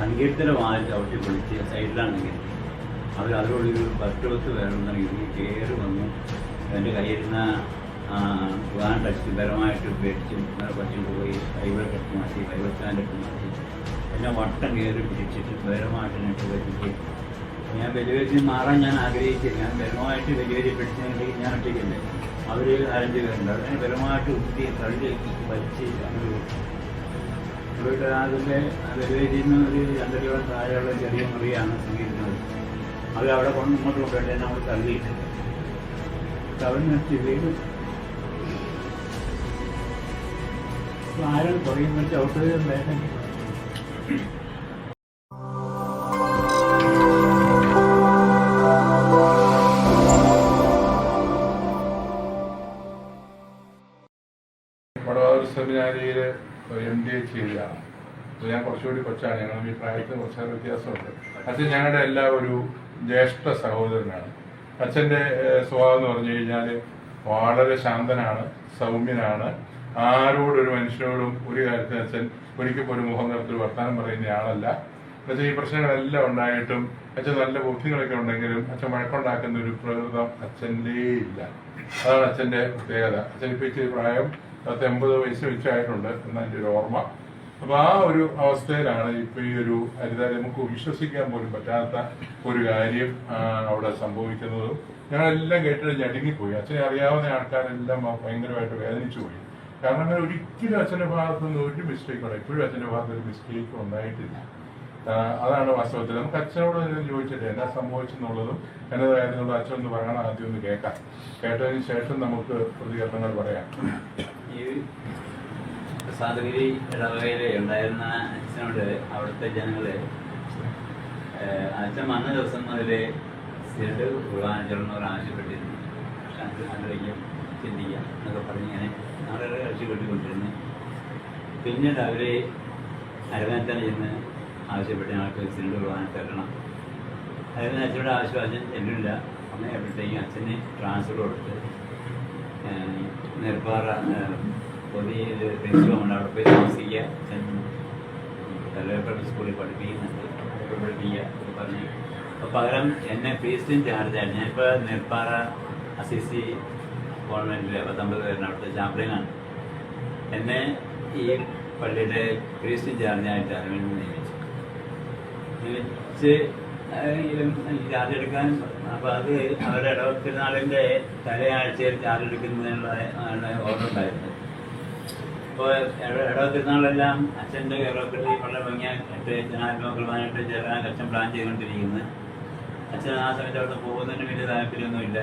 സങ്കീർത്തന വാതിൽ ചവിട്ടി പൊളിച്ച് സൈഡിലാണെങ്കിൽ അവർ അതിനുള്ളിൽ പത്ത് പത്ത് പേരുണ്ടെങ്കിൽ കയറി വന്നു. എന്റെ കയ്യിരുന്ന വാൻ ടച്ച് ബലമായിട്ട് പേടിച്ച് പറ്റിട്ട് പോയി. ഫൈബർ കട്ട് മാറ്റി ഫൈബർ സ്റ്റാൻഡ് ഇട്ട് മാറ്റി. എന്നെ വട്ടം കയറി പിടിച്ചിട്ട് ബലമായിട്ട് എന്നിട്ട് പറ്റിച്ച് ഞാൻ വലിയ മാറാൻ ഞാൻ ആഗ്രഹിച്ചില്ല. ഞാൻ ബലമായിട്ട് വെല്ലുവിളി പിടിച്ചിട്ടുണ്ടെങ്കിൽ ഞാൻ ഒറ്റയ്ക്കല്ലേ. അവർ അരഞ്ച് പേരുണ്ട്. അതിനെ ബലമായിട്ട് ഉത്തി തള്ളി വലിച്ച് അങ്ങനെ വെല്ലുവിളിയിൽ നിന്ന് ഒരു രണ്ടരയോളം താഴെയുള്ള ചെറിയ മുറിയാണ് സംഗീതന്നത് അത് അവിടെ കൊണ്ട് ഇങ്ങോട്ട് കൊണ്ടുപോയിട്ട് നമ്മൾ തള്ളിയിട്ട് വീട് നിർത്തി വീണ്ടും ആരും പറയുമ്പോൾ ചവിട്ട് വേദന വടവാതൂർ സെമിനാരിയിൽ എം ഡി എ ചെയ്തതാണ് അപ്പോൾ ഞാൻ കുറച്ചുകൂടി കൊച്ചാണ്. ഞങ്ങൾ ഈ പ്രായത്തിൽ കുറച്ചേറെ വ്യത്യാസമുണ്ട്. അച്ഛൻ ഞങ്ങളുടെ എല്ലാ ഒരു ജ്യേഷ്ഠ സഹോദരനാണ്. അച്ഛന്റെ സ്വഭാവം എന്ന് പറഞ്ഞു കഴിഞ്ഞാൽ വളരെ ശാന്തനാണ് സൗമ്യനാണ്. ആരോടൊരു മനുഷ്യനോടും ഒരു കാര്യത്തിൽ അച്ഛൻ ഒരിക്കൽ പോലും മുഖം നിറത്തിൽ വർത്തമാനം പറയുന്ന ആളല്ല. എന്നുവെച്ചാൽ ഈ പ്രശ്നങ്ങളെല്ലാം ഉണ്ടായിട്ടും അച്ഛൻ നല്ല ബുദ്ധികളൊക്കെ ഉണ്ടെങ്കിലും അച്ഛൻ വഴക്കുണ്ടാക്കുന്ന ഒരു പ്രകൃതം അച്ഛന്റെ ഇല്ല. അതാണ് അച്ഛന്റെ പ്രത്യേകത. അച്ഛൻ ഇപ്പോൾ ഇച്ചിരി പ്രായം പത്ത് എൺപത് വയസ്സ് വെച്ചായിട്ടുണ്ട് എന്നാ എന്റെ ഒരു ഓർമ്മ. അപ്പൊ ആ ഒരു അവസ്ഥയിലാണ് ഇപ്പൊ ഈ ഒരു അരിതാരി നമുക്ക് വിശ്വസിക്കാൻ പോലും പറ്റാത്ത ഒരു കാര്യം അവിടെ സംഭവിക്കുന്നതും. ഞങ്ങളെല്ലാം കേട്ടിട്ട് ഞടുങ്ങിപ്പോയി. അച്ഛനെ അറിയാവുന്ന ആൾക്കാരെല്ലാം ഭയങ്കരമായിട്ട് വേദനിച്ചു പോയി കാരണം അങ്ങനെ ഒരിക്കലും അച്ഛന്റെ ഭാഗത്തു നിന്ന് ഒരു മിസ്റ്റേക്കും ഇപ്പോഴും അച്ഛന്റെ ഭാഗത്ത് ഒരു മിസ്റ്റേക്ക് ഉണ്ടായിട്ടില്ല. അതാണ് വാസ്തവത്തിൽ. നമുക്ക് അച്ഛനോട് തന്നെ ചോദിച്ചിട്ട് എന്നാ സംഭവിച്ചെന്നുള്ളതും എന്നതായിരുന്നുള്ള അച്ഛൻ ഒന്ന് പറയണം ആദ്യം ഒന്ന് കേൾക്കാം. കേട്ടതിന് ശേഷം നമുക്ക് പ്രതികരണങ്ങൾ പറയാം. ഈ ഇടവകയിലെ ഇടവകയിൽ ഉണ്ടായിരുന്ന അച്ഛനോട് അവിടുത്തെ ജനങ്ങളെ അച്ഛൻ വന്ന ദിവസം മുതൽ സ്ഥിരട്ട് കുർബാന ചെല്ലണമെന്ന് ആവശ്യപ്പെട്ടിരുന്നു. പക്ഷെ അച്ഛൻ ആഗ്രഹിക്കും ചിന്തിക്കാം എന്നൊക്കെ പറഞ്ഞ് ഞാൻ ആളുകളെ കക്ഷി കൊണ്ടിരുന്നു പിന്നീട് അവർ അരവനത്തന്നെ ചെന്ന് ആവശ്യപ്പെട്ട് ഞങ്ങൾക്ക് സ്ഥിരട്ട് കുർബാന തരണം. അതിന് അച്ഛനോട് ആവശ്യം അച്ഛൻ ചെല്ലില്ല അങ്ങനെ എപ്പോഴത്തേക്കും അച്ഛന് ട്രാൻസ്ഫർ കൊടുത്ത് നെൽപ്പാറ പുതിയ പ്രിൻസിപ്പളുണ്ട് അവിടെ പോയി താമസിക്കുക. കല്ലേപ്പട്ട സ്കൂളിൽ പഠിപ്പിക്കുന്നുണ്ട്. പഠിപ്പിക്കുക പറഞ്ഞു. അപ്പോൾ പകരം എന്നെ ഫീസ്റ്റും ചാർജാണ്. ഞാനിപ്പോൾ നെൽപ്പാറ അസിസി ഗവൺമെന്റിലെ പത്തൊമ്പത് പേരിന് അവിടുത്തെ ചാപ്ലിനാണ് എന്നെ ഈ പള്ളിയുടെ ക്രിസ്ത്യൻ ചാർജായിട്ട് അറിവിന് നിയമിച്ചു. നിയമിച്ച് ചാർജ് എടുക്കാൻ അപ്പോൾ അത് അവരുടെ ഇടവത്തിരുന്നാളിന്റെ തലയാഴ്ചയിൽ ചാർജ് എടുക്കുന്നതിനുള്ള ഓർഡർ ഉണ്ടായിരുന്നു അപ്പോൾ ഇടവത്തിരുന്നാളെല്ലാം അച്ഛന്റെ കേരളത്തിൽ വളരെ ഭംഗിയായിട്ട് ജനാത്മ കുർബാനായിട്ട് ചേരാൻ അച്ഛൻ പ്ലാൻ ചെയ്തുകൊണ്ടിരിക്കുന്നത് അച്ഛൻ ആ സമയത്ത് അവിടെ പോകുന്നതിന് വലിയ താല്പര്യമൊന്നുമില്ല.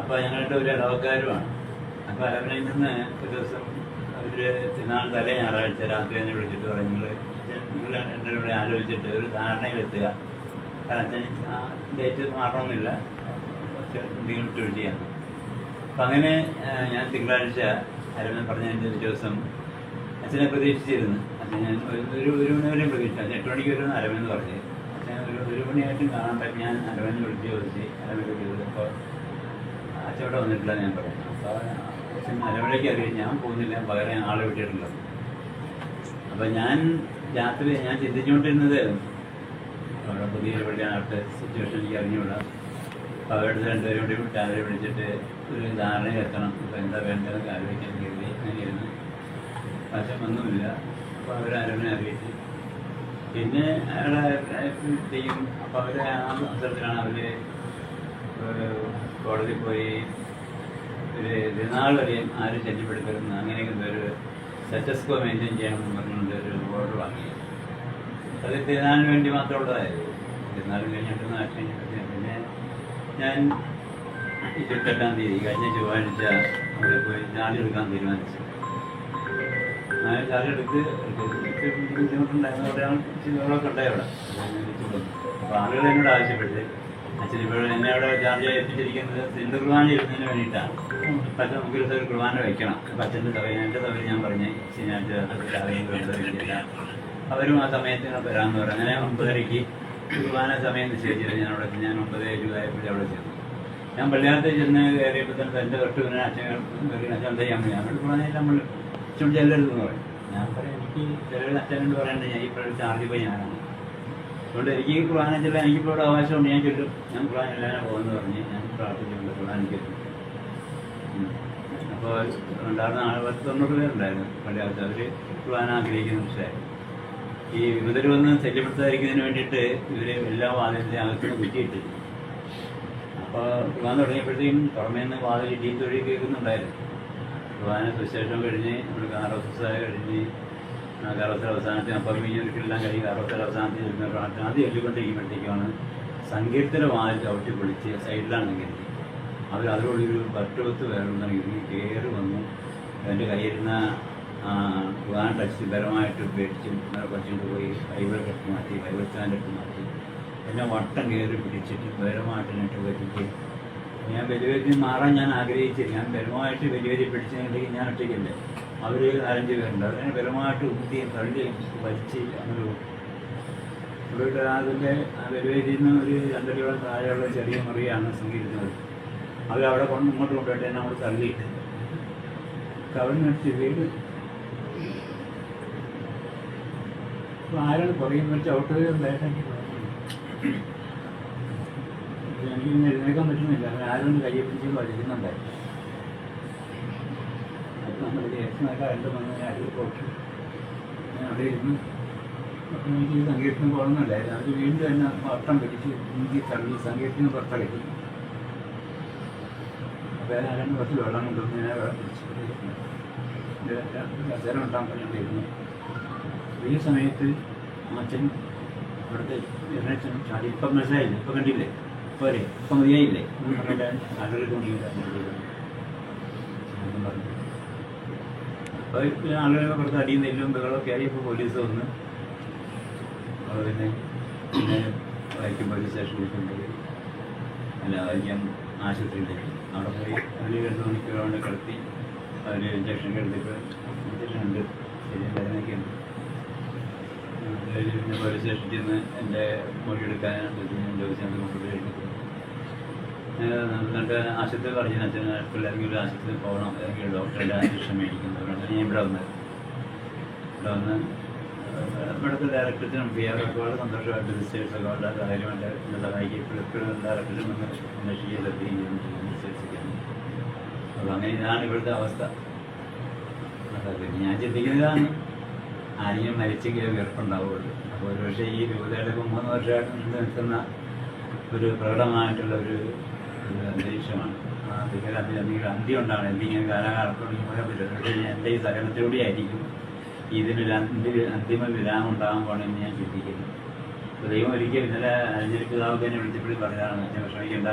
അപ്പോൾ ഞങ്ങളുടെ ഒരു ഇടവക്കാരുമാണ്. അപ്പോൾ അരവനയിൽ നിന്ന് ഒരു ദിവസം അവർ തിരുനാൾ തലേ ഞായറാഴ്ച രാത്രി തന്നെ വിളിച്ചിട്ട് പറഞ്ഞു നിങ്ങൾ നിങ്ങൾ എന്റെ കൂടെ ആലോചിച്ചിട്ട് ഒരു ധാരണയിലെത്തുക. അച്ഛൻ ഡേറ്റ് മാറണമെന്നില്ല. എന്തെങ്കിലും ചെയ്യാം അപ്പം അങ്ങനെ ഞാൻ തിങ്കളാഴ്ച അരവൻ പറഞ്ഞതിന്റെ ഒരു ദിവസം അച്ഛനെ പ്രതീക്ഷിച്ചിരുന്നു. അച്ഛൻ ഞാൻ ഒരു ഒരു മണി വരെയും പ്രതീക്ഷിച്ചു. അച്ഛൻ എട്ട് മണിക്ക് വരുമെന്ന് അരവൻ പറഞ്ഞു. അച്ഛൻ ഒരു ഒരു മണിയായിട്ടും കാണാൻ പറ്റും. ഞാൻ അരവനെ വിളിച്ച് ചോദിച്ച് അരവനെ വിളിച്ചത് അപ്പോൾ അച്ഛൻ ഇവിടെ വന്നിട്ടില്ല ഞാൻ പറഞ്ഞു. അപ്പോൾ അച്ഛൻ അരവിടേക്ക് അറിയാം ഞാൻ പോകുന്നില്ല. പകരം ആളെ വിട്ടിട്ടുള്ളത് അപ്പോൾ ഞാൻ രാത്രി ഞാൻ ചിന്തിച്ചുകൊണ്ടിരുന്നത് അവിടെ പുതിയ പള്ളിയാണ് അവിടുത്തെ സിറ്റുവേഷൻ എനിക്ക് അറിഞ്ഞുകൂടാ. അവരുടെ രണ്ടുപേരും കൂടി അവരെ വിളിച്ചിട്ട് ഒരു ധാരണയിൽ എത്തണം. അപ്പോൾ എന്താ വേണ്ടതെന്ന് ആലോചിക്കാൻ കരുതി അങ്ങനെയായിരുന്നു. പക്ഷേ ഒന്നുമില്ല. അപ്പോൾ അരവനെ അറിയിച്ചു. പിന്നെ അവിടെ ചെയ്യും അപ്പോൾ അവർ ആ അവസരത്തിലാണ് അവർ കോടതി പോയി ഒരു ദിനാൾ വരെയും ആരും ശല്യപ്പെടുത്തരുന്ന അങ്ങനെയൊക്കെ ഒരു സെറ്റസ്കോ മെയിന്റെയിൻ ചെയ്യണമെന്ന് പറഞ്ഞുകൊണ്ട് ഒരു ഓർഡർ വാങ്ങി. അത് തിരുനാളിന് വേണ്ടി മാത്രമുള്ളതായിരുന്നു തിരുനാളിന് കഴിഞ്ഞിട്ട് നാട്ടിൽ കഴിഞ്ഞിട്ട് പിന്നെ ഞാൻ ഇരുപത്തെട്ടാം തീയതി കഴിഞ്ഞ ചൊവ്വാഴ്ച അവിടെ പോയി ചാർജ് എടുക്കാൻ തീരുമാനിച്ചു. ചാർജ് എടുത്ത് ബുദ്ധിമുട്ടുണ്ടായിരുന്നു. അവിടെ ചിലവളൊക്കെ ഉണ്ടായി അവിടെ. അപ്പോൾ ആളുകൾ എന്നോട് ആവശ്യപ്പെട്ട് അച്ഛൻ ഇപ്പോൾ എന്നെ അവിടെ ചാർജ് ഏൽപ്പിച്ചിരിക്കുന്നത് സിന്ധു കുർബാന ഇരുന്നതിന് വേണ്ടിയിട്ടാണ്. പക്ഷേ നമുക്കൊരു ദിവസം ഒരു കുർബാന വയ്ക്കണം. അപ്പം അച്ഛന്റെ സഭ എന്റെ സഭ ഞാൻ പറഞ്ഞ് ശനിയാഴ്ച രാവിലെ വേണ്ടതില്ല അവരും ആ സമയത്തിന് വരാമെന്ന് പറഞ്ഞു. അങ്ങനെ ഒമ്പതരയ്ക്ക് കുർബാന സമയം നിശ്ചയിച്ചിരുന്നു ഞാൻ അവിടെ ഞാൻ ഒമ്പത് രൂപയായപ്പോഴേ അവിടെ ചെന്നു. ഞാൻ പള്ളിയാത്ത ചെന്ന് കയറിയപ്പോൾ തന്നെ എന്റെ തൊട്ട് പിന്നെ അച്ഛൻ അച്ഛൻ എന്താ ചെയ്യാൻ ഞാൻ അവിടെ പോകുന്നതിന് നമ്മൾ ചുണ്ട് ചെല്ലരുതെന്ന് പറയും ഞാൻ പറയാം എനിക്ക് ചിലരുടെ അച്ഛനോട് പറയേണ്ടത് ഞാൻ ഈ പ്രാവശ്യം ചാർജ് പോയി ഞാനാണ്. അതുകൊണ്ട് എനിക്ക് ഈ കുർബാന ചെല്ലാൻ എനിക്കിപ്പോൾ ഇവിടെ അവകാശമുണ്ട്. ഞാൻ ചൊല്ലും. ഞാൻ കുർബാന എല്ലാവരും പോകുമെന്ന് പറഞ്ഞ് ഞാൻ പ്രാർത്ഥിച്ചുകൊണ്ട് കുർബാന ചൊല്ലും അപ്പോൾ ഉണ്ടായിരുന്ന പത്ത് തൊണ്ണൂറ് പേരുണ്ടായിരുന്നു പള്ളി അകത്ത് അവർ കുർബാന ആഗ്രഹിക്കുന്ന മനസ്സിലായി ഈ വിമതർ വന്ന് ശല്യപ്പെടുത്താതിരിക്കുന്നതിന് വേണ്ടിയിട്ട് ഇവർ എല്ലാ വാതിലിന്റെ അകത്തുനിന്ന് കുറ്റിയിട്ട് അപ്പോൾ വിമാനം തുടങ്ങിയപ്പോഴത്തേക്കും പുറമേ നിന്ന് വാതിൽ ഇടിയും തൊഴിൽ കേൾക്കുന്നുണ്ടായിരുന്നു. വിമാനം സുശേഷം കഴിഞ്ഞ് നമ്മുടെ കാറോസായ കഴിഞ്ഞ് ആ കാറോസയുടെ അവസാനത്തിൽ അപ്പം മീനൊരിക്കലെല്ലാം കഴിഞ്ഞ് കാറോസയുടെ അവസാനത്തിൽ പ്രാർത്ഥന അത് ചൊല്ലിക്കൊണ്ടിരിക്കുമ്പോഴത്തേക്കാണ് സങ്കീർത്തന വാതിൽ ചവിട്ടി പൊളിച്ച് സൈഡിലാണ് കയറ്റി അവർ അതിലുള്ളൊരു പത്ത് വേണമെന്നുണ്ടെങ്കിൽ കയറി വന്നു. എന്റെ കയ്യിരുന്ന ഖുർആൻ ടച്ച് ബലമായിട്ട് പേടിച്ച് ഇന്നലെ കുറച്ചുകൊണ്ട് പോയി ബൈബിൾ എടുത്ത് മാറ്റി ബൈബിൾ സ്റ്റാൻഡ് എടുത്ത് മാറ്റി എന്നെ വട്ടം കയറി പിടിച്ചിട്ട് ബലമായിട്ട് എന്നിട്ട് പറ്റിച്ച് ഞാൻ വലിയ മാറാൻ ഞാൻ ആഗ്രഹിച്ചില്ല. ഞാൻ ബലമായിട്ട് വലിയ പിടിച്ചിട്ടുണ്ടെങ്കിൽ ഞാൻ ഒറ്റയ്ക്കല്ലേ? അവർ അറേഞ്ച് പേരുണ്ട് അവരെ ബലമായിട്ട് ഊട്ടി തള്ളി വലിച്ച് അങ്ങനെ അവരുടെ അതിന്റെ ആ വെലുവേദിയിൽ നിന്ന് ഒരു രണ്ടരയോളം താഴെയുള്ള ചെറിയ മുറിയാണ് സംഗീതത്തിൽ അവർ അവിടെ കൊണ്ട് ഇങ്ങോട്ട് കൊണ്ടുപോയിട്ട് എന്നെ അവിടെ തള്ളിയിട്ട്. കവിഞ്ഞടിച്ച് വീട് ആരാണ് പറയുന്നത് വെച്ച് ഔട്ട് ഉണ്ടായിട്ടെങ്കിൽ എനിക്ക് ഇങ്ങനെ എഴുന്നേക്കാൻ പറ്റുന്നില്ല. അവർ ആരും കയ്യെ പിടിച്ച് ജ്യേഷ്ഠനൊക്കെ രണ്ട് മണി അരി പോട്ടു ഞാൻ അവിടെ ഇരുന്ന്. അപ്പം എനിക്ക് സംഗീതത്തിന് പോകുന്നില്ലായിരുന്നു അത് വീണ്ടും എന്നെ വട്ടം പിടിച്ച് എനിക്ക് തള്ളി സംഗീതത്തിന് പുറത്തടക്കി അപ്പോൾ ഞാൻ കുറച്ച് വെള്ളം കൊണ്ടുവന്ന് ഞാൻ വെള്ളം പിടിച്ചു കസേര ഉണ്ടാകാൻ പറഞ്ഞിട്ടിരുന്നു ഈ സമയത്ത് അച്ഛൻ ഇവിടുത്തെ എണ്ണച്ചൻ ചാടി. ഇപ്പം മനസ്സിലായില്ലേ? ഇപ്പം കണ്ടില്ലേ? പോരെ ഇപ്പം മതിയായില്ലേ? ആളുകൾ അപ്പോൾ ആളുകളെ പുറത്ത് അടിയും നെല്ലും ബഹളമൊക്കെ ആയി ഇപ്പോൾ പോലീസ് വന്ന്. പിന്നെ പിന്നെ വൈക്കം പോലീസ് സ്റ്റേഷനിൽ കൊണ്ടുപോയി. അല്ല വൈക്കം ആശുപത്രിയിലേക്ക്. അവിടെ പോയി അവർ രണ്ട് മണിക്കൂർ കൊണ്ട് കിടത്തി അവർ ഇഞ്ചക്ഷൻ എടുത്തിട്ട് ഇഞ്ചക്ഷൻ ഉണ്ട് ശരി മരുന്നൊക്കെയുണ്ട് പിന്നെ പോലീസ് സ്റ്റേഷനിൽ ചെന്ന് എന്റെ മൊഴി എടുക്കാനായിട്ട് ചോദിച്ചാൽ കൊണ്ടുപോയി എന്നിട്ട് ആശുപത്രി പറഞ്ഞു അച്ഛൻ പിള്ളേർക്ക് ഒരു ആശുപത്രി പോകണം അല്ലെങ്കിൽ ഡോക്ടറുടെ അന്വേഷണം മേടിക്കുന്നവരുണ്ട് ഞാൻ ഇവിടെ വന്ന് ഇവിടെ വന്ന് ഇവിടുത്തെ ഡയറക്ടറിനും പി ആർ ഒക്കെ വളരെ സന്തോഷമായിട്ട് സിസ്റ്റേഴ്സൊക്കെ വളരെ കാര്യമായിട്ട് എന്നെ സഹായിക്കും ഇപ്പോഴും ഡയറക്ടറും വന്ന് അന്വേഷിക്കുകയും ശ്രദ്ധിക്കുകയും ചെയ്യുന്നു. സിസ്റ്റേഴ്സൊക്കെയാണ് അപ്പോൾ അങ്ങനെ ഇതാണ് ഇവിടുത്തെ അവസ്ഥ. ഞാൻ ചിന്തിക്കുന്നതാണ്. ആരെങ്കിലും മരിച്ചെങ്കിലും വീർപ്പുണ്ടാവുള്ളൂ. അപ്പോൾ ഒരുപക്ഷെ ഈ രൂപതയുടെ ഇപ്പോൾ മൂന്ന് വർഷമായിട്ട് നീണ്ടു നിൽക്കുന്ന ഒരു പ്രകടമായിട്ടുള്ള ഒരു അന്തരീക്ഷമാണ്. അതിൽ എന്തെങ്കിലും അന്ത്യം ഉണ്ടാവണം എന്തെങ്കിലും കാലാകാലത്തോടെ പറയാൻ പറ്റില്ല പക്ഷേ എന്റെ ഈ സഹനത്തിലൂടെ ആയിരിക്കും ഇതിനൊരു അന്ത്യ അന്തിമ വിരാമം ഉണ്ടാകാൻ പോകണമെന്ന് ഞാൻ ചിന്തിക്കുന്നു. അപ്പോൾ ദൈവം ഒരിക്കലും ഇന്നലെ പിതാവ് തന്നെ വിളിച്ചപ്പോഴും പറഞ്ഞതാണ് അച്ഛൻ വിഷമിക്കേണ്ട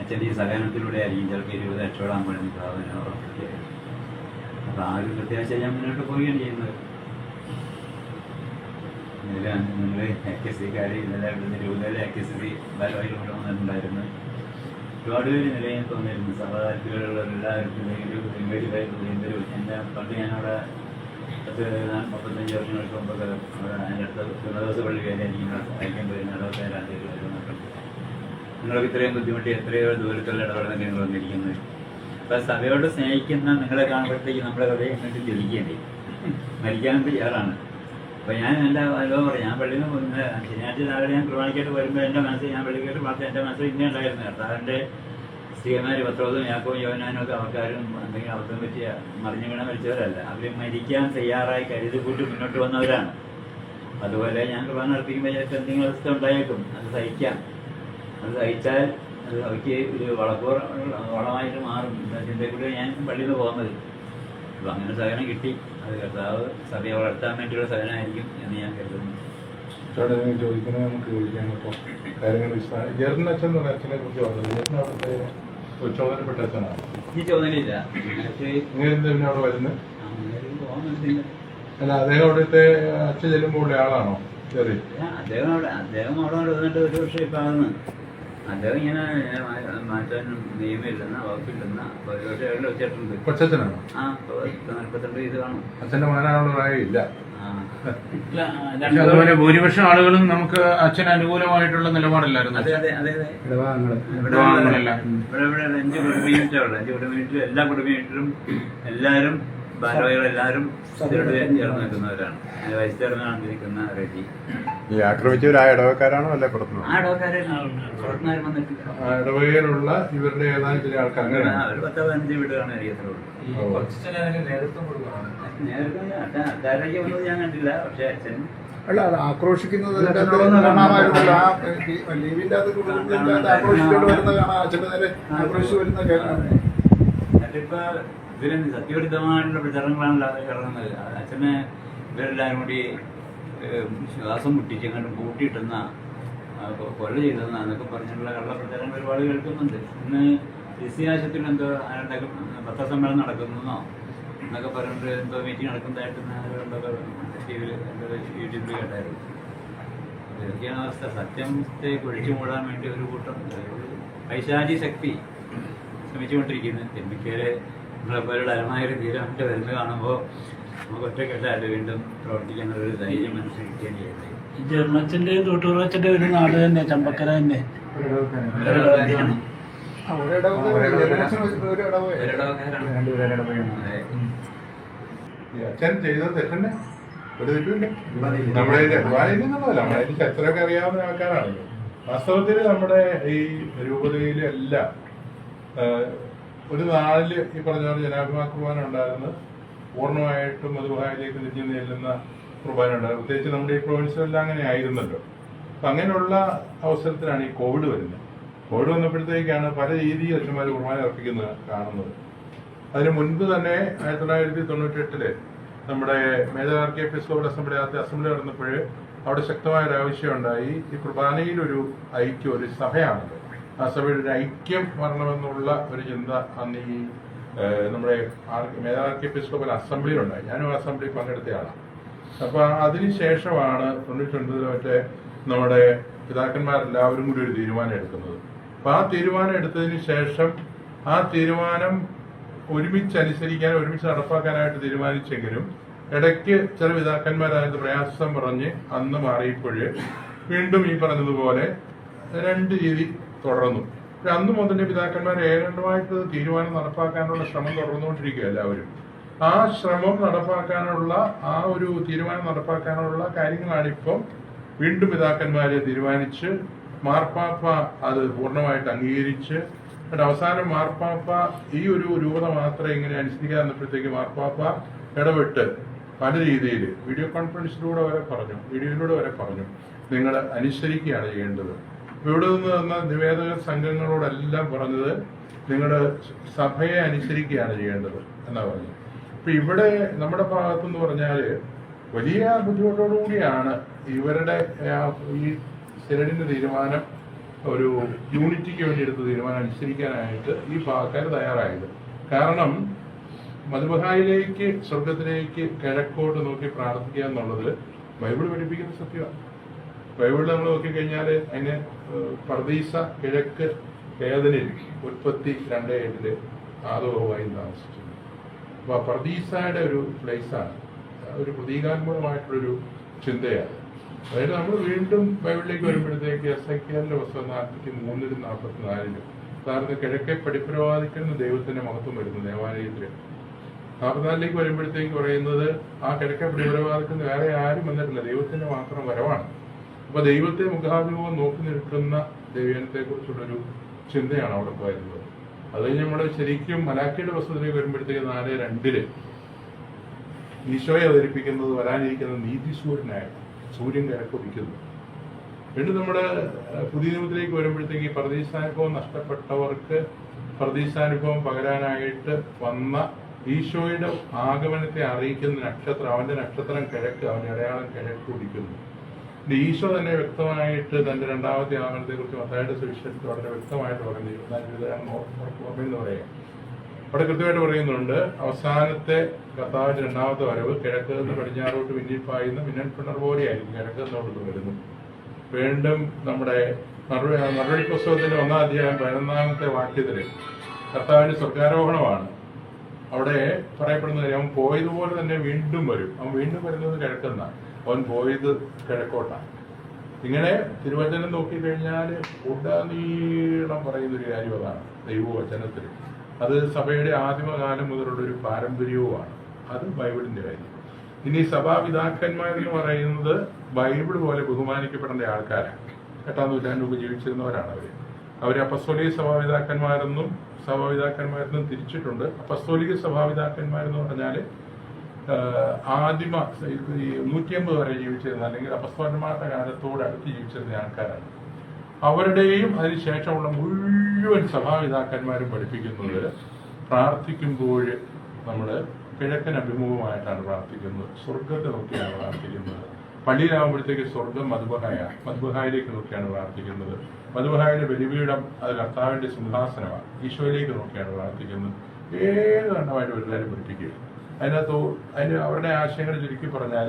അച്ഛന്റെ ഈ സഹനത്തിലൂടെ ആയിരിക്കും ചിലപ്പോൾ ഇരുപത് രക്ഷപ്പെടാൻ പോകണമെന്ന് പിതാവിനെ ഉറപ്പിക്കുക അപ്പോൾ ആ ഒരു പ്രത്യാശ ഞാൻ മുന്നോട്ട് പോവുകയാണ് ചെയ്യുന്നത്. നിങ്ങൾ എ കെ സിക്കാർ ഇന്നലെ ഇവിടുന്ന് രൂപതയിലെ എ കെ സി ഇവിടെ വന്നിട്ടുണ്ടായിരുന്നു. ഒരുപാട് പേര് നിലയിൽ വന്നിരുന്നു എല്ലാവർക്കും എന്റെ പണ്ട് ഞാനവിടെ പത്ത് മുപ്പത്തഞ്ച് വർഷങ്ങൾക്ക് മുമ്പൊക്കെ അവിടെ അടുത്ത് ദിവസ പള്ളി കയറിയായിരിക്കും അയക്കാൻ പോയി. നിങ്ങൾക്ക് ഇത്രയും ബുദ്ധിമുട്ടി എത്രയോ ദൂരത്തുള്ള ഇടപെടലൊക്കെ നിങ്ങൾ വന്നിരിക്കുന്നത് അപ്പം സഭയോട് സ്നേഹിക്കുന്ന നിങ്ങളെ കാണുമ്പോഴത്തേക്ക് നമ്മുടെ ഹൃദയം എന്നിട്ട് ജലിക്കേണ്ടി മരിക്കാനും തയ്യാറാണ്. അപ്പോൾ ഞാൻ എന്റെ അനുഭവം പറയാം. ഞാൻ പള്ളിയിൽ നിന്ന് ശനിയാഴ്ച രാവിലെ ഞാൻ കുർബാനയ്ക്കായിട്ട് വരുമ്പോൾ എന്റെ മനസ്സിൽ ഞാൻ പള്ളിക്കായിട്ട് മാത്രം എന്റെ മനസ്സിൽ ഇന്നേ ഉണ്ടായിരുന്നു. കർത്താവിന്റെ സ്ത്രീമാർ പത്രവും യാക്കോവും യോനാനും ഒക്കെ ആൾക്കാരും എന്തെങ്കിലും അബദ്ധം പറ്റിയ മറിഞ്ഞു വീണ മരിച്ചവരല്ല. അവർ മരിക്കാൻ തയ്യാറായി കരുതി കൂട്ടി മുന്നോട്ട് വന്നവരാണ്. അതുപോലെ ഞാൻ കുർബാന നടത്തിക്കുമ്പോൾ ചിലപ്പോൾ എന്തെങ്കിലും അവസ്ഥ ഉണ്ടായേക്കും. അത് സഹിക്കാം. അത് സഹിച്ചാൽ അത് അവയ്ക്ക് ഒരു വളക്കൂർ വളമായിട്ട് മാറും. ചിന്തയിൽ കൂടെ ഞാൻ പള്ളിയിൽ നിന്ന് പോകുന്നത്. അപ്പോൾ അങ്ങനെ സഹനം കിട്ടി. അത് കർത്താവ് സഭയെ വളർത്താൻ വേണ്ടിയുള്ള സഹനമായിരിക്കും എന്ന് ഞാൻ കരുതുന്നു. ചോദിക്കുന്നത് നമുക്ക് ചോദിക്കാം അപ്പോൾ കാര്യങ്ങൾ വിശദമായി. ജെറിൻ അച്ഛൻ എന്ന് പറഞ്ഞ അച്ഛനെ കുറിച്ച് പറഞ്ഞത്. ജെറിൻ അവിടുത്തെ ഒരു ചുമതലപ്പെട്ട അച്ഛനാണ്. ഈ പിന്നെ അവിടെ വരുന്നത് അല്ല അദ്ദേഹം അവിടുത്തെ അച്ഛൻ ചെല്ലുമ്പോൾ ആളാണോ? ചെറിയ അദ്ദേഹം അവിടെ അദ്ദേഹം അവിടെ വന്നിട്ട് ഒരു വർഷം ഇപ്പം ആകുന്നു അദ്ദേഹം ഇങ്ങനെ ഇങ്ങനെ മാറ്റാൻ നിയമമില്ലെന്ന വകുപ്പില്ലെന്ന ഒരു വർഷം എവിടെ വെച്ചിട്ടുണ്ട്. കൊച്ചച്ഛനാണോ? ആ നാൽപ്പത്തിരണ്ട് കാണും. അച്ഛന്റെ മകനാണുള്ള പ്രായമില്ല. അതുപോലെ ഭൂരിപക്ഷം ആളുകളും നമുക്ക് അച്ഛന് അനുകൂലമായിട്ടുള്ള നിലപാടില്ലായിരുന്നു. അതെ അതെ അതെ. അതെ ഇടവാങ്ങൾ. ഇവിടെ അഞ്ച് കുടുംബ യൂണിറ്റുകളുണ്ട് അഞ്ച് കുടുംബ യൂണിറ്റിലും എല്ലാ കുടുംബ യൂണിറ്റിലും എല്ലാവരും ഭാരവാഹികളെല്ലാവരും ചേർന്ന് നിൽക്കുന്നവരാണ്. അതിന് വൈസ് ചെയർമാനാണ് ഇരിക്കുന്ന റെജി. ഈ ആക്രമിച്ചവരായ ഇടവക്കാരാണോ അല്ലെ പുറത്തുനിന്ന് ആ ഇടവക്കാരെ പുറത്തുനിന്നാരും വന്നിട്ടില്ല. ആ ഇടവകയിലുള്ള ഇവരുടെ ഏതാനും ചില ആൾക്കാർ അങ്ങനെ അവർ പത്തോ പതിനഞ്ച് വീടുകളാണ് അറിയത്തുള്ളൂ. നേരത്തെ അച്ഛൻ അച്ഛാരേക്ക് വന്നത് ഞാൻ കണ്ടില്ല. പക്ഷെ അച്ഛൻ അല്ല അത് ആക്രോശിക്കുന്നത് ആ ലീവിന്റെ അത് ആക്രോശിച്ചോണ്ട് വരുന്ന കാണാം. അച്ഛന്റെ നേരെ ആക്രോശിച്ച് വരുന്ന എന്നിട്ടിപ്പോ ഇതിന് സത്യവിരുദ്ധമായിട്ടുള്ള പ്രചരണങ്ങളാണ് ഇറങ്ങുന്നത് അച്ഛനെ ഇവരെല്ലാവരും കൂടി ശ്വാസം മുട്ടിച്ച് അങ്ങോട്ട് കൂട്ടിയിട്ടുന്ന കൊല ചെയ്തെന്ന എന്നൊക്കെ പറഞ്ഞിട്ടുള്ള കള്ള പ്രചാരങ്ങൾ ഒരുപാട് കേൾക്കുന്നുണ്ട്. ഇന്ന് ദിസ്യാശത്തിൽ എന്തോ ആരുടെ പത്രസമ്മേളനം നടക്കുന്നോ എന്നൊക്കെ പറഞ്ഞിട്ട് എന്തോ മീറ്റിംഗ് നടക്കുന്നതായിട്ട് ടി വിയിൽ എന്തോ യൂട്യൂബിൽ കേട്ടായിരുന്നു. ഇതൊക്കെയാണ് അവസ്ഥ. സത്യത്തെ കുഴിച്ചു മൂടാൻ വേണ്ടി ഒരു കൂട്ടം പൈശാചി ശക്തി ശ്രമിച്ചുകൊണ്ടിരിക്കുന്നത് തെമ്മിക്കേൽ നമ്മളെ പോലുള്ള അരമായൊരു തീരുമാനിട്ട് വരുന്നത് കാണുമ്പോൾ നമുക്ക് ഒറ്റക്കെട്ടായിട്ട് വീണ്ടും പ്രവർത്തിക്കാനുള്ള ഒരു ധൈര്യം മനസ്സിൽ കിട്ടിയാണ് ചെയ്യുന്നത്. തൊട്ടൂറച്ചന്റെ ഒരു നാട് തന്നെ ചമ്പക്കര തന്നെ. അച്ഛൻ ചെയ്തത് തെറ്റന്നെ? ഒരു തെറ്റുമില്ല. നമ്മുടെ വായനൊന്നുമല്ല നമ്മളെ എനിക്ക് അത്രയൊക്കെ അറിയാവുന്ന ആൾക്കാരാണല്ലോ വാസ്തവത്തിൽ നമ്മുടെ ഈ രൂപതയിലെല്ലാം ഒരു നാളിൽ ഈ പറഞ്ഞ പോലെ ജനാഭിമാന കുർബാന ഉണ്ടായിരുന്നു പൂർണമായിട്ടും മധുബായിലേക്ക് തിരിഞ്ഞു ചെല്ലുന്ന കുർബാന ഉണ്ടായിരുന്നു പ്രത്യേകിച്ച് നമ്മുടെ ഈ പ്രൊവിൻസിലെല്ലാം അങ്ങനെ ആയിരുന്നല്ലോ. അപ്പൊ അങ്ങനെയുള്ള അവസരത്തിലാണ് ഈ കോവിഡ് വരുന്നത്. കോവിഡ് വന്നപ്പോഴത്തേക്കാണ് പല രീതിയിൽ അച്ഛന്മാർ കുർബാന അർപ്പിക്കുന്നത് കാണുന്നത്. അതിന് മുൻപ് തന്നെ ആയിരത്തി തൊള്ളായിരത്തി തൊണ്ണൂറ്റി എട്ടിൽ നമ്മുടെ major R K episcopal assembly ആദ്യത്തെ അസംബ്ലി നടന്നപ്പോൾ അവിടെ ശക്തമായ ഒരു ആവശ്യം ഉണ്ടായി ഈ കുർബാനയിൽ ഒരു ഐക്യം ഒരു സഭയാണല്ലോ ആ സഭയുടെ ഐക്യം വരണമെന്നുള്ള ഒരു ചിന്ത അന്ന് ഈ നമ്മുടെ ആർ- എപ്പിസ്കോപ്പൽ അസംബ്ലി ഉണ്ടായി ഞാനും അസംബ്ലി പങ്കെടുത്തയാളാണ് അപ്പൊ അതിനുശേഷമാണ് തൊണ്ണൂറ്റി ഒൻപതിൽ മറ്റേ നമ്മുടെ പിതാക്കന്മാരെല്ലാവരും കൂടി ഒരു തീരുമാനം എടുക്കുന്നത്. അപ്പൊ ആ തീരുമാനം എടുത്തതിന് ശേഷം ആ തീരുമാനം ഒരുമിച്ച് അനുസരിക്കാൻ ഒരുമിച്ച് നടപ്പാക്കാനായിട്ട് തീരുമാനിച്ചെങ്കിലും ഇടയ്ക്ക് ചില പിതാക്കന്മാരായത് പ്രയാസം പറഞ്ഞ് അന്ന് മാറിയപ്പോൾ വീണ്ടും ഈ പറഞ്ഞതുപോലെ രണ്ട് രീതി തുടർന്നു. പക്ഷെ അന്ന് മുതൽ പിതാക്കന്മാർ ഏകണ്ഠമായിട്ട് തീരുമാനം നടപ്പാക്കാനുള്ള ശ്രമം തുടർന്നുകൊണ്ടിരിക്കുക എല്ലാവരും. ആ ശ്രമം നടപ്പാക്കാനുള്ള ആ ഒരു തീരുമാനം നടപ്പാക്കാനുള്ള കാര്യങ്ങളാണ് ഇപ്പം വീണ്ടും പിതാക്കന്മാര് തീരുമാനിച്ച് മാർപ്പാപ്പ അത് പൂർണമായിട്ട് അംഗീകരിച്ച് എന്നിട്ട് അവസാനം മാർപ്പാപ്പ ഈ ഒരു രൂപത മാത്രം ഇങ്ങനെ അനുസരിക്കാൻ വന്നപ്പോഴത്തേക്ക് മാർപ്പാപ്പ ഇടപെട്ട് പല രീതിയിൽ വീഡിയോ കോൺഫറൻസിലൂടെ വരെ പറഞ്ഞു വീഡിയോയിലൂടെ വരെ പറഞ്ഞു നിങ്ങൾ അനുസരിക്കുകയാണ് ചെയ്യേണ്ടത്. ഇവിടെ നിന്ന് നിവേദക സംഘങ്ങളോടെല്ലാം പറഞ്ഞത് നിങ്ങളുടെ സഭയെ അനുസരിക്കുകയാണ് ചെയ്യേണ്ടത് എന്നാ പറഞ്ഞത്. അപ്പൊ ഇവിടെ നമ്മുടെ ഭാഗത്തെന്ന് പറഞ്ഞാൽ വലിയ ബുദ്ധിമുട്ടോടുകൂടിയാണ് ഇവരുടെ ഈ സെനഡിന്റെ തീരുമാനം ഒരു യൂണിറ്റിക്ക് വേണ്ടി എടുത്ത തീരുമാനം അനുസരിക്കാനായിട്ട് ഈ ഭാഗക്കാർ തയ്യാറായത്. കാരണം മധുബഹായിലേക്ക് സ്വർഗത്തിലേക്ക് കിഴക്കോട്ട് നോക്കി പ്രാർത്ഥിക്കുക എന്നുള്ളത് ബൈബിൾ പഠിപ്പിക്കുന്ന സത്യമാണ്. ബൈബിളിൽ നമ്മൾ നോക്കിക്കഴിഞ്ഞാൽ അതിന് പർദീസ കിഴക്ക് ഏതനിൽ ഉൽപ്പത്തി രണ്ട് ഏഴിൽ ആദോവായി താമസിച്ചിരുന്നു അപ്പൊ ആ പർദീസയുടെ ഒരു പ്ലേസാണ് ഒരു പ്രതീകാത്മകമായിട്ടുള്ളൊരു ചിന്തയാണ്. അതായത് നമ്മൾ വീണ്ടും ബൈബിളിലേക്ക് വരുമ്പോഴത്തേക്ക് എസ് ഐ കെന്റെ പുസ്തകം നാൽപ്പത്തി മൂന്നിലും നാൽപ്പത്തി നാലിലും സാറിന് കിഴക്കെ പടിപ്രവാദിക്കുന്ന ദൈവത്തിന്റെ മഹത്വം വരുന്നു ദേവാലയത്തിൽ. നാൽപ്പത്തിനാലിലേക്ക് വരുമ്പോഴത്തേക്ക് പറയുന്നത് ആ കിഴക്കെ പടിപ്രവാദിക്കുന്ന വേറെ ആരും വന്നിട്ടില്ല ദൈവത്തിന്റെ മാത്രം വരവാണ്. അപ്പൊ ദൈവത്തെ മുഖാഭിമുഖം നോക്കി നിൽക്കുന്ന ദൈവത്തെ കുറിച്ചുള്ളൊരു ചിന്തയാണ് അവിടെ വരുന്നത് അത് കഴിഞ്ഞ് നമ്മൾ ശരിക്കും മലാക്കിയുടെ വസ്തുതയിൽ വരുമ്പോഴത്തേക്ക് നാല് രണ്ടിൽ ഈശോയെ അവതരിപ്പിക്കുന്നത് വരാനിരിക്കുന്ന നീതിസൂര്യനായിട്ട് സൂര്യൻ കിഴക്കൊടിക്കുന്നു വീണ്ടും നമ്മുടെ പുതിയ നിയമത്തിലേക്ക് വരുമ്പോഴത്തേക്ക് ഈ പ്രതീക്ഷാനുഭവം നഷ്ടപ്പെട്ടവർക്ക് പ്രതീക്ഷാനുഭവം പകരാനായിട്ട് വന്ന ഈശോയുടെ ആഗമനത്തെ അറിയിക്കുന്ന നക്ഷത്രം അവന്റെ നക്ഷത്രം കിഴക്ക് അവന്റെ അടയാളം കിഴക്ക് കുടിക്കുന്നു ഈശോ തന്നെ വ്യക്തമായിട്ട് തന്റെ രണ്ടാമത്തെ ആകണത്തെ കുറിച്ച് മത്തായുടെ സുവിശേഷത്തിൽ വളരെ വ്യക്തമായിട്ട് പറഞ്ഞു എന്ന് പറയാം. അവിടെ കൃത്യമായിട്ട് പറയുന്നുണ്ട് അവസാനത്തെ കർത്താവിന്റെ രണ്ടാമത്തെ വരവ് കിഴക്ക് നിന്ന് പടിഞ്ഞാറോട്ട് പിന്നിൽ പായുന്ന മിന്നൽ പിണർ പോലെയായിരിക്കും കിഴക്ക് നിന്നോട്ട് വരുന്നു. വീണ്ടും നമ്മുടെ മറുപടി പുസ്തകത്തിന്റെ ഒന്നാം അധ്യായം പതിനൊന്നാമത്തെ വാക്യത്തിൽ കർത്താവിന്റെ സ്വർഗാരോഹണമാണ്. അവിടെ പറയപ്പെടുന്ന കാര്യം അവൻ പോയതുപോലെ തന്നെ വീണ്ടും വരും. അവൻ വീണ്ടും വരുന്നത് കിഴക്കുന്ന അവൻ പോയത് കിഴക്കോട്ടാണ് ഇങ്ങനെ തിരുവചനം നോക്കിക്കഴിഞ്ഞാൽ ഉടനീളം പറയുന്ന ഒരു കാര്യം അതാണ് ദൈവവചനത്തിൽ അത് സഭയുടെ ആദിമകാലം മുതലുള്ള ഒരു പാരമ്പര്യവുമാണ്. അത് ബൈബിളിന്റെ കാര്യം. ഇനി സഭാപിതാക്കന്മാരെന്ന് പറയുന്നത് ബൈബിൾ പോലെ ബഹുമാനിക്കപ്പെടേണ്ട ആൾക്കാരാണ് എട്ടാം നൂറ്റാണ്ട് മുമ്പ് ജീവിച്ചിരുന്നവരാണ് അവർ അവർ അപ്പസ്തോലിക സഭാപിതാക്കന്മാരെന്നും സഭാപിതാക്കന്മാരെന്നും തിരിച്ചിട്ടുണ്ട്. അപ്പസ്തോലിക സഭാപിതാക്കന്മാരെന്ന് പറഞ്ഞാൽ ആദിമ ഈ നൂറ്റി അമ്പത് വരെ ജീവിച്ചിരുന്ന അല്ലെങ്കിൽ അപസ്മാരന്മാരുടെ കാലത്തോട് അടുത്ത് ജീവിച്ചിരുന്ന ആൾക്കാരാണ്. അവരുടെയും അതിനുശേഷമുള്ള മുഴുവൻ സഭാപിതാക്കന്മാരും പഠിപ്പിക്കുന്നത് പ്രാർത്ഥിക്കുമ്പോൾ നമ്മൾ കിഴക്കൻ അഭിമുഖമായിട്ടാണ് പ്രാർത്ഥിക്കുന്നത്. സ്വർഗത്തെ നോക്കിയാണ് പ്രാർത്ഥിക്കുന്നത്. പള്ളിയിലാകുമ്പോഴത്തേക്ക് സ്വർഗം മധുബഹായ മധുബഹായിലേക്ക് നോക്കിയാണ് പ്രാർത്ഥിക്കുന്നത്. മധുബഹായുടെ ബലിപീഠം അത് കർത്താവിന്റെ സിംഹാസനമാണ്. ഈശോയിലേക്ക് നോക്കിയാണ് പ്രാർത്ഥിക്കുന്നത്. ഏത് കണ്ടമായിട്ട് എല്ലാവരും പഠിപ്പിക്കുക അതിനകത്ത് അതിന് അവരുടെ ആശയങ്ങൾ ചുരുക്കി പറഞ്ഞാൽ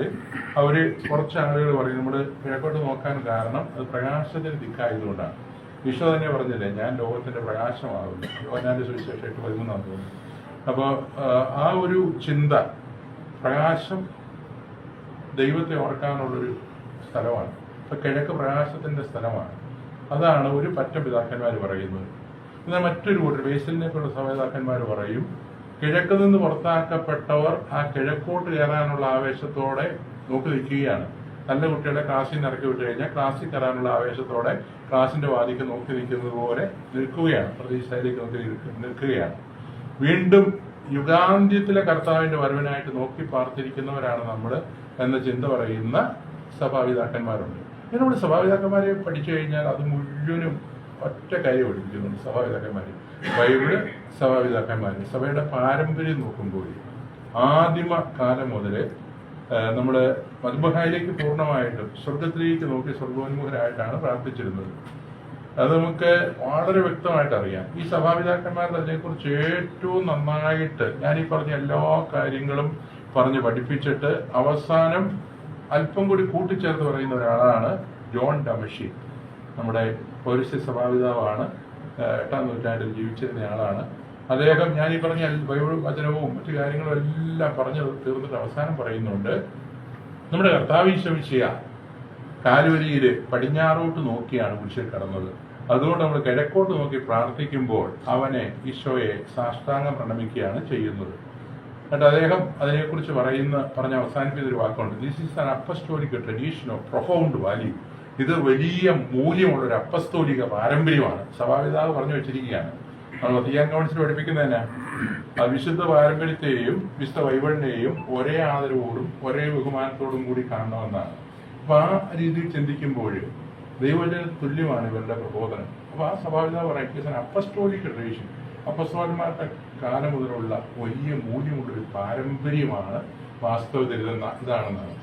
അവർ കുറച്ച് ആളുകൾ പറയും നമ്മൾ കിഴക്കോട്ട് നോക്കാൻ കാരണം അത് പ്രകാശത്തിന് ദിക്കായതുകൊണ്ടാണ്. ഈശോ തന്നെ പറഞ്ഞില്ലേ ഞാൻ ലോകത്തിന്റെ പ്രകാശമാകുന്നു. യോഹന്നാന്റെ സുവിശേഷം എട്ട് പതിമൂന്നാം തോന്നുന്നു അപ്പോൾ ആ ഒരു ചിന്ത പ്രകാശം ദൈവത്തെ ഓർക്കാനുള്ളൊരു സ്ഥലമാണ്. അപ്പൊ കിഴക്ക് പ്രകാശത്തിന്റെ സ്ഥലമാണ്. അതാണ് ഒരു പറ്റ പിതാക്കന്മാർ പറയുന്നത്. എന്നാൽ മറ്റൊരു കൂട്ടർ ബേസിലിനെക്കുള്ള സഭപിതാക്കന്മാർ പറയും കിഴക്ക് നിന്ന് പുറത്താക്കപ്പെട്ടവർ ആ കിഴക്കോട്ട് കയറാനുള്ള ആവേശത്തോടെ നോക്കി നിൽക്കുകയാണ്. നല്ല കുട്ടികളെ ക്ലാസ്സിൽ നിന്ന് ഇറക്കി വിട്ട് കഴിഞ്ഞാൽ ക്ലാസ്സിൽ കയറാനുള്ള ആവേശത്തോടെ ക്ലാസിന്റെ വാതിക്ക് നോക്കി നിൽക്കുന്നത് പോലെ നിൽക്കുകയാണ്. പ്രതീക്ഷയിലേക്ക് നോക്കി നിൽക്കുകയാണ്. വീണ്ടും യുഗാന്ത്യത്തിലെ കർത്താവിന്റെ വരവിനായിട്ട് നോക്കി പാർത്തിരിക്കുന്നവരാണ് നമ്മൾ എന്ന ചിന്ത പറയുന്ന സഭാപിതാക്കന്മാരുണ്ട്. ഇതിനോട് സഭാപിതാക്കന്മാരെ പഠിച്ചു കഴിഞ്ഞാൽ അത് മുഴുവനും ഒറ്റ കാര്യം പഠിപ്പിക്കുന്നുണ്ട് സഭാപിതാക്കന്മാർ ബൈബിൾ സഭാപിതാക്കന്മാർ സഭയുടെ പാരമ്പര്യം നോക്കുമ്പോൾ ആദിമ കാലം മുതൽ നമ്മൾ മധുബഹായിലേക്ക് പൂർണമായിട്ടും സ്വർഗത്തിലേക്ക് നോക്കി സ്വർഗോന്മുഖരായിട്ടാണ് പ്രാർത്ഥിച്ചിരുന്നത്. അത് നമുക്ക് വളരെ വ്യക്തമായിട്ട് അറിയാം. ഈ സഭാപിതാക്കന്മാരുടെ അതിനെക്കുറിച്ച് ഏറ്റവും നന്നായിട്ട് ഞാൻ ഈ പറഞ്ഞ എല്ലാ കാര്യങ്ങളും പറഞ്ഞ് പഠിപ്പിച്ചിട്ട് അവസാനം അല്പം കൂടി കൂട്ടിച്ചേർത്ത് പറയുന്ന ഒരാളാണ് ജോൺ ഡമഷി. നമ്മുടെ പൗരസ്യ സഭാപിതാവാണ് എട്ടാം നൂറ്റാണ്ടിൽ ജീവിച്ചിരുന്ന ആളാണ്. അദ്ദേഹം ഞാൻ ഈ പറഞ്ഞ ബൈബിൾ വചനവും മറ്റു കാര്യങ്ങളും എല്ലാം പറഞ്ഞു തീർന്നിട്ട് അവസാനം പറയുന്നുണ്ട്. നമ്മുടെ കർത്താവ് കർത്താവിശ്വമിച്ചയ കാലുവരിയിൽ പടിഞ്ഞാറോട്ട് നോക്കിയാണ് കുരിശിൽ കടന്നത്. അതുകൊണ്ട് നമ്മൾ കിഴക്കോട്ട് നോക്കി പ്രാർത്ഥിക്കുമ്പോൾ അവനെ ഈശോയെ സാഷ്ടാംഗം പ്രണമിക്കുകയാണ് ചെയ്യുന്നത്. എന്നിട്ട് അദ്ദേഹം അതിനെക്കുറിച്ച് പറയുന്ന പറഞ്ഞ അവസാനിപ്പിച്ചൊരു വാക്കുണ്ട്. This is an apostolic tradition of profound value ഇത് വലിയ മൂല്യമുള്ള ഒരു അപ്പസ്തോലിക പാരമ്പര്യമാണ്. സഭാപിതാവ് പറഞ്ഞു വെച്ചിരിക്കുകയാണ്. നമ്മൾ വത്തിക്കാൻ കൗൺസിൽ പഠിപ്പിക്കുന്നതന്നെ വിശുദ്ധ പാരമ്പര്യത്തെയും വിശുദ്ധ ബൈബിളിനെയും ഒരേ ആദരവോടും ഒരേ ബഹുമാനത്തോടും കൂടി കാണണമെന്നാണ്. അപ്പൊ ആ രീതിയിൽ ചിന്തിക്കുമ്പോൾ ദൈവജന തുല്യമാണ് ഇവരുടെ പ്രബോധനം. അപ്പൊ ആ സഭാപിതാവ് പറയുന്നത് അപ്പസ്റ്റോലിക് ട്രഡീഷൻ അപ്പസ്തോലന്മാരുടെ കാലം മുതലുള്ള വലിയ മൂല്യമുള്ള ഒരു പാരമ്പര്യമാണ് വാസ്തവത്തിൽ ഇതെന്ന ഇതാണെന്നാണ്.